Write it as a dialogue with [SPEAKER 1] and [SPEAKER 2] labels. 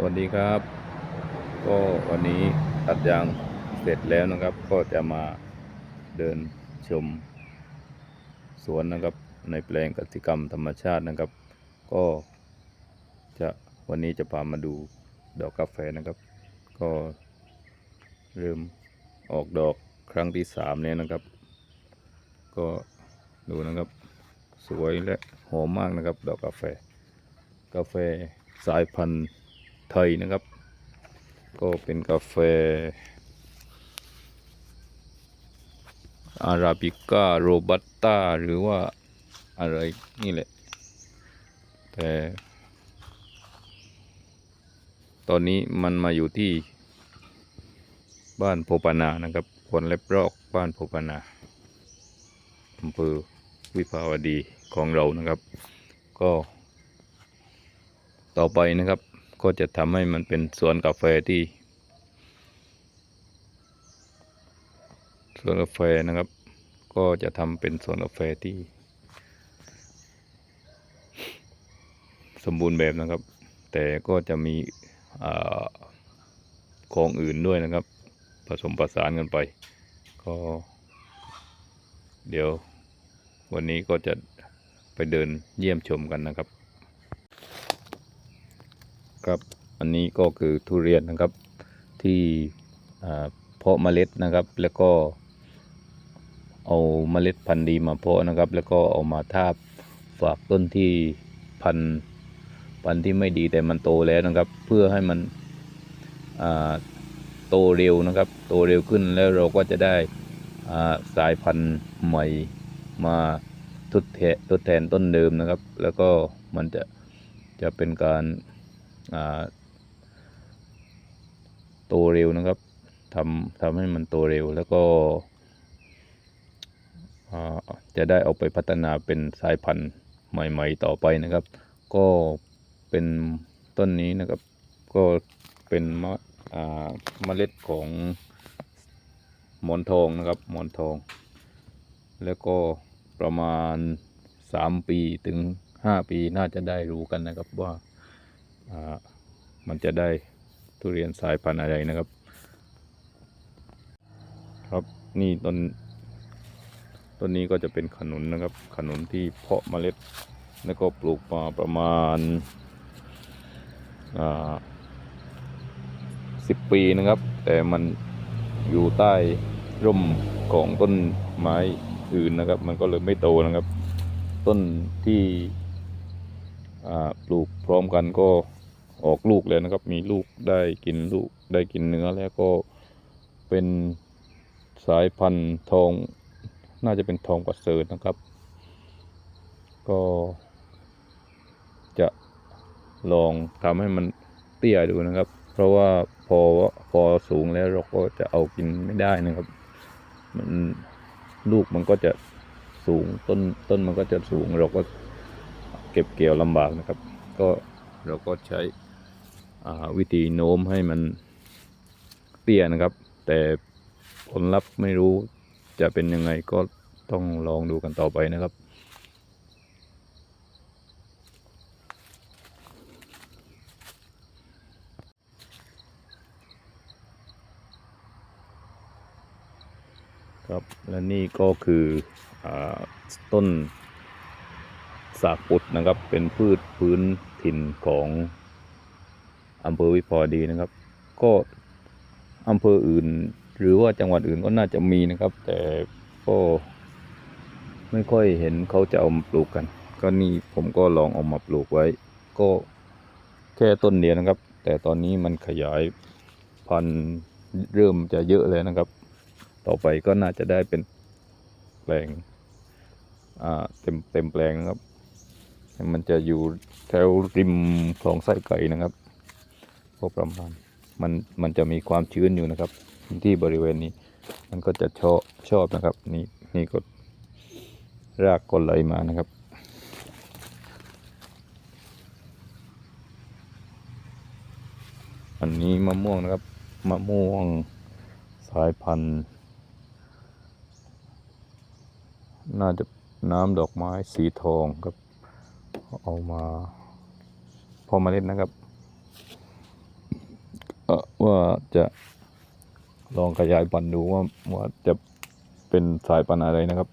[SPEAKER 1] วัสดีครับ ก็วันนี้ตัดยางเสร็จแล้วนะครับ ก็จะมาเดินชมสวนนะครับ ในแปลงกสิกรรมธรรมชาตินะครับ ก็จะวันนี้จะพามาดูดอกกาแฟนะครับ ก็เริ่มออกดอกครั้งที่สามแล้วนะครับ ก็ดูนะครับสวยและหอมมากนะครับ ดอกกาแฟ กาแฟสายพันธุ์ ไทยนะครับ ก็เป็นกาแฟ อาราบิก้า โรบัสต้า หรือว่าอะไรนี่แหละ แต่ตอนนี้มันมาอยู่ที่บ้านโพปานานะครับควนเล็บรอกบ้านโพปานาอำเภอวิภาวดีของเรานะครับ ก็ต่อไปนะครับ ก็จะทำให้มันเป็นสวนกาแฟที่ สวนกาแฟนะครับ ก็จะทำเป็นสวนกาแฟที่ สมบูรณ์แบบนะครับ แต่ก็จะมีอของอื่นด้วยนะครับ ผสมประสานกันไป ก็ เดี๋ยววันนี้ก็จะไปเดินเยี่ยมชมกันนะครับ ครับ อันนี้ก็คือทุเรียนนะครับที่เพาะเมล็ดนะครับ แล้วก็เอาเมล็ดพันธุ์ดีมาเพาะนะครับ แล้วก็เอามาทาบฝากต้นที่พันธุ์พันธุ์ที่ไม่ดีแต่มันโตแล้วนะครับ เพื่อให้มันโตเร็วนะครับ โตเร็วขึ้นแล้วเราก็จะได้สายพันธุ์ใหม่มาทดแทนทดแทนต้นเดิมนะครับ แล้วก็มันจะจะเป็นการ โตเร็วนะครับทำทำให้มันโตเร็วแล้วก็จะได้เอาไปพัฒนาเป็นสายพันธุ์ใหม่ๆต่อไปนะครับ ก็เป็นต้นนี้นะครับ ก็เป็นมเมล็ดของหมอนทองนะครับหมอนทอง แล้วก็ประมาณสามปีถึงห้าปีน่าจะได้รู้กันนะครับว่า มันจะได้ทุเรียนสายพันธุ์อะไรนะครับ ครับนี่ต้นต้นนี้ก็จะเป็นขนุนนะครับ ขนุนที่เพาะเมล็ด แล้วก็ปลูกมาประมาณสิบปีนะครับ แต่มันอยู่ใต้ร่มของต้นไม้อื่นนะครับ มันก็เลยไม่โตนะครับ ต้นที่ ปลูกพร้อมกันก็ออกลูกแล้วนะครับ มีลูกได้กินลูกได้กินเนื้อแล้วก็เป็นสายพันธุ์ทอง น่าจะเป็นทองประเสริฐนะครับ ก็จะลองทำให้มันเตี้ยดูนะครับ เพราะว่าพอพอสูงแล้วเราก็จะเอากินไม่ได้นะครับ มันลูกมันก็จะสูงต้นต้นมันก็จะสูงเราก็ เก็บเกี่ยวลำบากนะครับ ก็เราก็ใช้วิธีโน้มให้มันเตี้ยนะครับ แต่ผลลัพธ์ไม่รู้จะเป็นยังไงก็ต้องลองดูกันต่อไปนะครับครับและนี่ก็คืออต้น สากปุดนะครับ เป็นพืชพื้นถิ่นของอำเภอวิภาวดีนะครับ ก็อำเภออื่น หรือว่าจังหวัดอื่นก็น่าจะมีนะครับ แต่ก็ไม่ค่อยเห็นเขาจะเอามาปลูกกัน ก็นี่ผมก็ลองเอามาปลูกไว้ ก็แค่ต้นเดียวนะครับ แต่ตอนนี้มันขยายพันธุ์เริ่มจะเยอะแล้วนะครับ ต่อไปก็น่าจะได้เป็นแปลงเต็มเต็มแปลงนะครับ มันจะอยู่แถวริมคลองไส้ไก่นะครับพวกประมาณมันมันจะมีความชื้นอยู่นะครับ ที่บริเวณนี้ มันก็จะชอบชอบนะครับ นี่นี่ก็รากก็ไหลมานะครับอันนี้มะม่วงนะครับมะม่วงสายพันธุ์ น่าจะน้ำดอกไม้สีทองครับ เอามาพอมาเล่นนะครับว่าจะลองขยายปันดูว่าว่าจะเป็นสายปันอะไรนะครับ